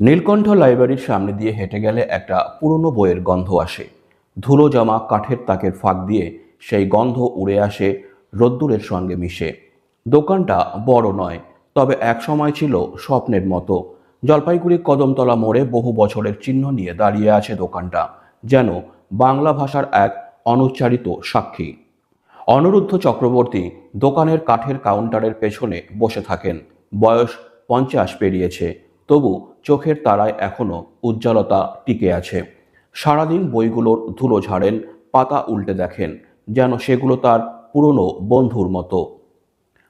নীলকণ্ঠ লাইব্রেরির সামনে দিয়ে হেঁটে গেলে একটা পুরনো বইয়ের গন্ধ আসে। ধুলো জমা, কাঠের তাকের ফাঁক দিয়ে সেই গন্ধ উড়ে আসে, রোদ্দুরের সঙ্গে মিশে। দোকানটা বড় নয়, তবে এক সময় ছিল স্বপ্নের মতো। জলপাইগুড়ি কদমতলা মোড়ে বহু বছরের চিহ্ন নিয়ে দাঁড়িয়ে আছে দোকানটা, যেন বাংলা ভাষার এক অনুচ্চারিত সাক্ষী। অনিরুদ্ধ চক্রবর্তী দোকানের কাঠের কাউন্টারের পেছনে বসে থাকেন। বয়স পঞ্চাশ পেরিয়েছে, তবু চোখের তারায় এখনও উজ্জ্বলতা টিকে আছে। সারাদিন বইগুলোর ধুলো ঝাড়েন, পাতা উল্টে দেখেন, যেন সেগুলো তার পুরনো বন্ধুর মতো।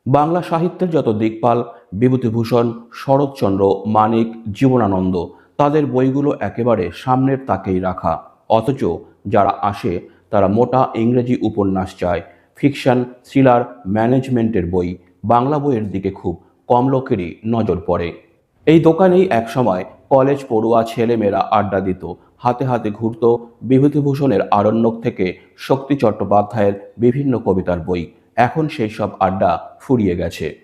বাংলা সাহিত্যের যত দিকপাল, বিভূতিভূষণ, শরৎচন্দ্র, মানিক, জীবনানন্দ, তাদের বইগুলো একেবারে সামনের তাকেই রাখা। অথচ যারা আসে, তারা মোটা ইংরেজি উপন্যাস চায়। ফিকশন, থ্রিলার, ম্যানেজমেন্টের বই, বাংলা বইয়ের দিকে খুব কম লোকেরই নজর পড়ে। এই দোকানেই একসময় কলেজ পড়ুয়া ছেলেমেয়েরা আড্ডা দিত। হাতে হাতে ঘুরত বিভূতিভূষণের আরণ্যক থেকে শক্তি চট্টোপাধ্যায়ের বিভিন্ন কবিতার বই। এখন সেই সব আড্ডা ফুরিয়ে গেছে।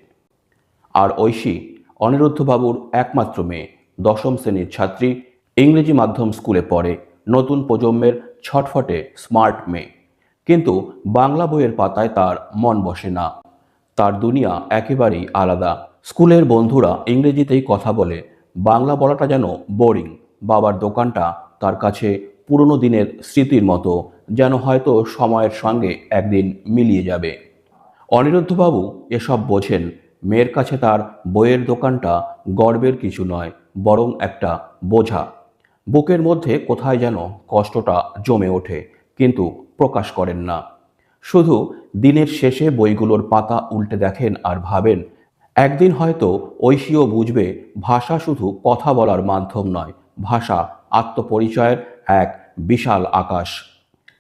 আর ঐশী, অনিরুদ্ধবাবুর একমাত্র মেয়ে, দশম শ্রেণির ছাত্রী, ইংরেজি মাধ্যম স্কুলে পড়ে, নতুন প্রজন্মের ছটফটে স্মার্ট মেয়ে। কিন্তু বাংলা বইয়ের পাতায় তার মন বসে না। তার দুনিয়া একেবারেই আলাদা। স্কুলের বন্ধুরা ইংরেজিতেই কথা বলে। বাংলা বলাটা যেন বোরিং বাবার দোকানটা তার কাছে পুরনো দিনের স্মৃতির মতো, যেন হয়তো সময়ের সঙ্গে একদিন মিলিয়ে যাবে। অনিরুদ্ধবাবু এসব বোঝেন, মেয়ের কাছে তার বইয়ের দোকানটা গর্বের কিছু নয়, বরং একটা বোঝা। বুকের মধ্যে কোথায় যেন কষ্টটা জমে ওঠে, কিন্তু প্রকাশ করেন না। শুধু দিনের শেষে বইগুলোর পাতা উল্টে দেখেন আর ভাবেন একদিন হয়তো ঐশীও বুঝবে ভাষা শুধু কথা বলার মাধ্যম নয়, ভাষা আত্মপরিচয়ের এক বিশাল আকাশ।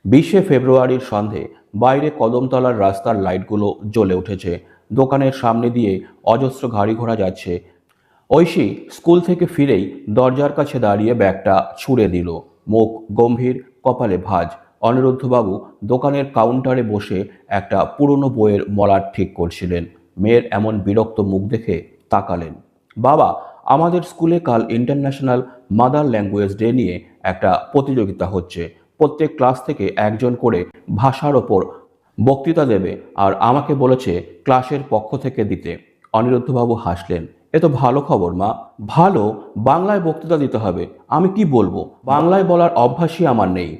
বিশে ফেব্রুয়ারির সন্ধে বাইরে কদমতলার রাস্তার লাইটগুলো জ্বলে উঠেছে, দোকানের সামনে দিয়ে অজস্র গাড়ি ঘোড়া যাচ্ছে। ঐশী স্কুল থেকে ফিরেই দরজার কাছে দাঁড়িয়ে ব্যাগটা ছুঁড়ে দিল। মুখ গম্ভীর, কপালে ভাঁজ। অনিরুদ্ধবাবু দোকানের কাউন্টারে বসে একটা পুরনো বইয়ের মলার ঠিক করছিলেন। মেয়ের এমন বিরক্ত মুখ দেখে তাকালেন। বাবা, আমাদের স্কুলে কাল ইন্টারন্যাশনাল মাদার ল্যাঙ্গুয়েজ ডে নিয়ে একটা প্রতিযোগিতা হচ্ছে। প্রত্যেক ক্লাস থেকে একজন করে ভাষার ওপর বক্তৃতা দেবে আর আমাকে বলেছে ক্লাসের পক্ষ থেকে দিতে। অনিরুদ্ধবাবু হাসলেন। এ তো ভালো খবর, মা। ভালো, বাংলায় বক্তৃতা দিতে হবে। আমি কি বলব? বাংলায় বলার অভ্যাসই আমার নেই।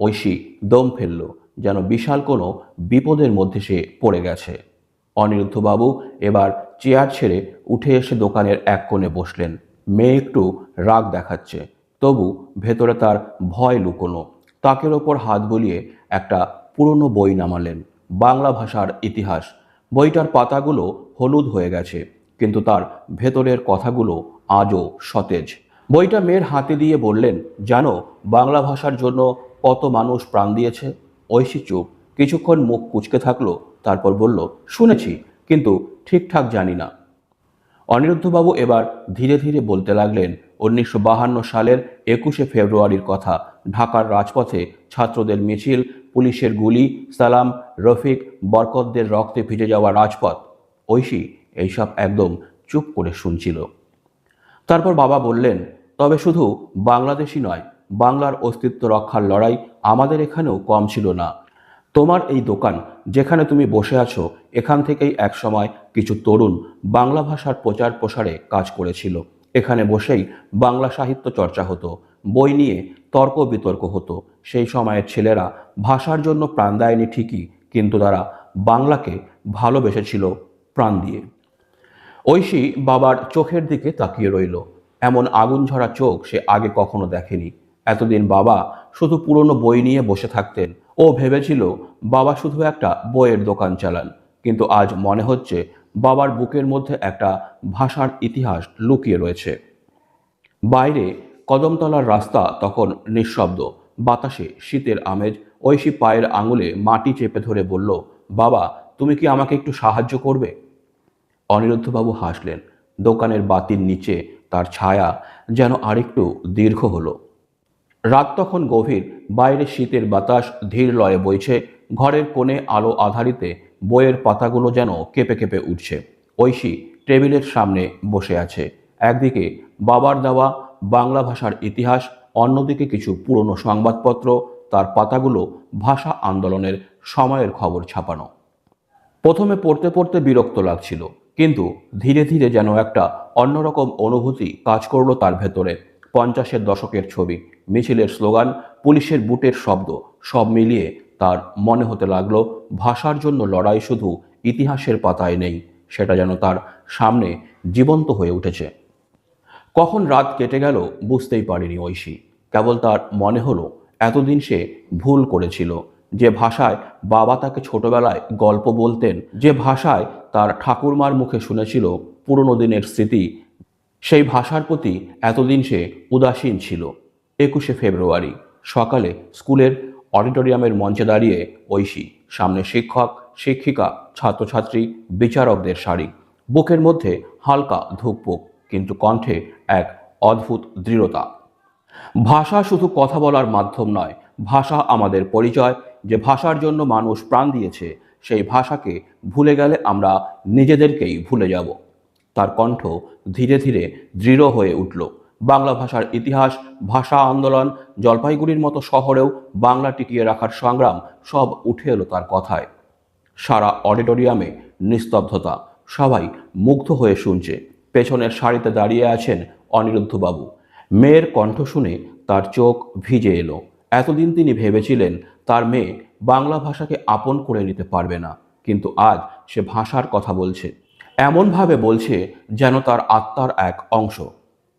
ঐশী দম ফেলল, যেন বিশাল কোনো বিপদের মধ্যে সে পড়ে গেছে। অনিরুদ্ধবাবু এবার চেয়ার ছেড়ে উঠে এসে দোকানের এক কোণে বসলেন। মেয়ে একটু রাগ দেখাচ্ছে, তবু ভেতরে তার ভয় লুকোনো। তাকের ওপর হাত বুলিয়ে একটা পুরনো বই নামালেন। বাংলা ভাষার ইতিহাস। বইটার পাতাগুলো হলুদ হয়ে গেছে, কিন্তু তার ভেতরের কথাগুলো আজও সতেজ। বইটা মেয়ের হাতে দিয়ে বললেন, জানো, বাংলা ভাষার জন্য কত মানুষ প্রাণ দিয়েছে? ঐশী চুপ। কিছুক্ষণ মুখ কুচকে থাকল তারপর বলল, শুনেছি, কিন্তু ঠিকঠাক জানি না। অনিরুদ্ধবাবু এবার ধীরে ধীরে বলতে লাগলেন, উনিশশো সালের একুশে ফেব্রুয়ারির কথা। ঢাকার রাজপথে ছাত্রদের মিছিল, পুলিশের গুলি, সালাম, রফিক, বরকতদের রক্তে ভিজে যাওয়া রাজপথ। ঐশী এইসব একদম চুপ করে শুনছিল। তারপর বাবা বললেন, তবে শুধু বাংলাদেশি নয়, বাংলার অস্তিত্ব রক্ষার লড়াই আমাদের এখানেও কম ছিল না। তোমার এই দোকান যেখানে তুমি বসে আছো, এখান থেকেই একসময় কিছু তরুণ বাংলা ভাষার প্রচার প্রসারে কাজ করেছিল। এখানে বসেই বাংলা সাহিত্য চর্চা হতো, বই নিয়ে তর্ক বিতর্ক হতো। সেই সময়ের ছেলেরা ভাষার জন্য প্রাণ দেয়নি ঠিকই, কিন্তু তারা বাংলাকে ভালোবেসেছিল প্রাণ দিয়ে। ঐশী বাবার চোখের দিকে তাকিয়ে রইল। এমন আগুন ঝরা চোখ সে আগে কখনো দেখেনি। এতদিন বাবা শুধু পুরনো বই নিয়ে বসে থাকতেন ও ভেবেছিল, বাবা শুধু একটা বইয়ের দোকান চালান। কিন্তু আজ মনে হচ্ছে, বাবার বুকের মধ্যে একটা ভাষার ইতিহাস লুকিয়ে রয়েছে। বাইরে কদমতলার রাস্তা তখন নিঃশব্দ। বাতাসে শীতের আমেজ, ঐশী পায়ের আঙুলে মাটি চেপে ধরে বলল, বাবা, তুমি কি আমাকে একটু সাহায্য করবে? অনিরুদ্ধবাবু হাসলেন। দোকানের বাতির নিচে তার ছায়া যেন আরেকটু দীর্ঘ হলো। রাত তখন গভীর, বাইরে শীতের বাতাস ধীর লয়ে বইছে, ঘরের কোণে আলো আধারিতে বইয়ের পাতাগুলো যেন কেঁপে কেঁপে উঠছে। ঐশী টেবিলের সামনে বসে আছে। একদিকে বাবার দেওয়া বাংলা ভাষার ইতিহাস, অন্যদিকে কিছু পুরনো সংবাদপত্র, তার পাতাগুলো ভাষা আন্দোলনের সময়ের খবর ছাপানো। প্রথমে পড়তে পড়তে বিরক্ত লাগছিল, কিন্তু ধীরে ধীরে যেন একটা অন্যরকম অনুভূতি কাজ করল তার ভেতরে। পঞ্চাশের দশকের ছবি। মিছিলের স্লোগান, পুলিশের বুটের শব্দ, সব মিলিয়ে তার মনে হতে লাগল, ভাষার জন্য লড়াই শুধু ইতিহাসের পাতায় নেই, সেটা যেন তার সামনে জীবন্ত হয়ে উঠেছে। কখন রাত কেটে গেল বুঝতেই পারিনি ঐশী। কেবল তার মনে হলো, এতদিন সে ভুল করেছিল। যে ভাষায় বাবা তাকে ছোটবেলায় গল্প বলতেন, যে ভাষায় তার ঠাকুরমার মুখে শুনেছিল পুরনো দিনের স্মৃতি সেই ভাষার প্রতি এতদিন সে উদাসীন ছিল। একুশে ফেব্রুয়ারি, সকালে স্কুলের অডিটোরিয়ামের মঞ্চে দাঁড়িয়ে ঐশী, সামনে শিক্ষক, শিক্ষিকা, ছাত্রছাত্রী, বিচারকদের সারি বুকের মধ্যে হালকা ধুকপুক, কিন্তু কণ্ঠে এক অদ্ভুত দৃঢ়তা। ভাষা শুধু কথা বলার মাধ্যম নয়, ভাষা আমাদের পরিচয়, যে ভাষার জন্য মানুষ প্রাণ দিয়েছে, সেই ভাষাকে ভুলে গেলে আমরা নিজেদেরকেই ভুলে যাব। তার কণ্ঠ ধীরে ধীরে দৃঢ় হয়ে উঠল। বাংলা ভাষার ইতিহাস, ভাষা আন্দোলন, জলপাইগুড়ির মতো শহরেও বাংলা টিকিয়ে রাখার সংগ্রাম সব উঠে এলো তার কথায়। সারা অডিটোরিয়ামে নিস্তব্ধতা, সবাই মুগ্ধ হয়ে শুনছে। পেছনের সারিতে দাঁড়িয়ে আছেন অনিরুদ্ধবাবু। মেয়ের কণ্ঠ শুনে তার চোখ ভিজে এলো। এতদিন তিনি ভেবেছিলেন তার মেয়ে বাংলা ভাষাকে আপন করে নিতে পারবে না, কিন্তু আজ সে ভাষার কথা বলছে। এমনভাবে বলছে যেন তার আত্মার এক অংশ।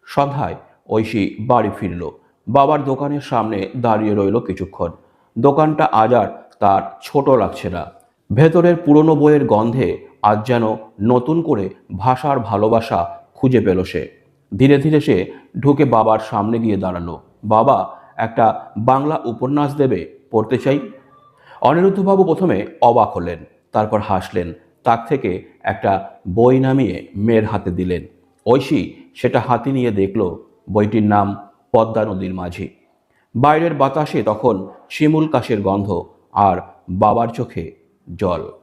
সন্ধ্যায় ঐশী বাড়ি ফিরল। বাবার দোকানের সামনে দাঁড়িয়ে রইল কিছুক্ষণ। দোকানটা আজ আর তার ছোট লাগছে না। ভেতরের পুরনো বইয়ের গন্ধে আজ যেন নতুন করে ভাষার ভালোবাসা খুঁজে পেল সে। ধীরে ধীরে সে ঢুকে বাবার সামনে গিয়ে দাঁড়াল। বাবা, একটা বাংলা উপন্যাস দেবে, পড়তে চাই? অনিরুদ্ধবাবু প্রথমে অবাক হলেন, তারপর হাসলেন তাক থেকে একটা বই নামিয়ে মেয়ের হাতে দিলেন। ঐশী সেটা হাতে নিয়ে দেখল বইটির নাম পদ্মা নদীর মাঝি। বাইরের বাতাসে তখন শিমুল কাশের গন্ধ আর বাবার চোখে জল।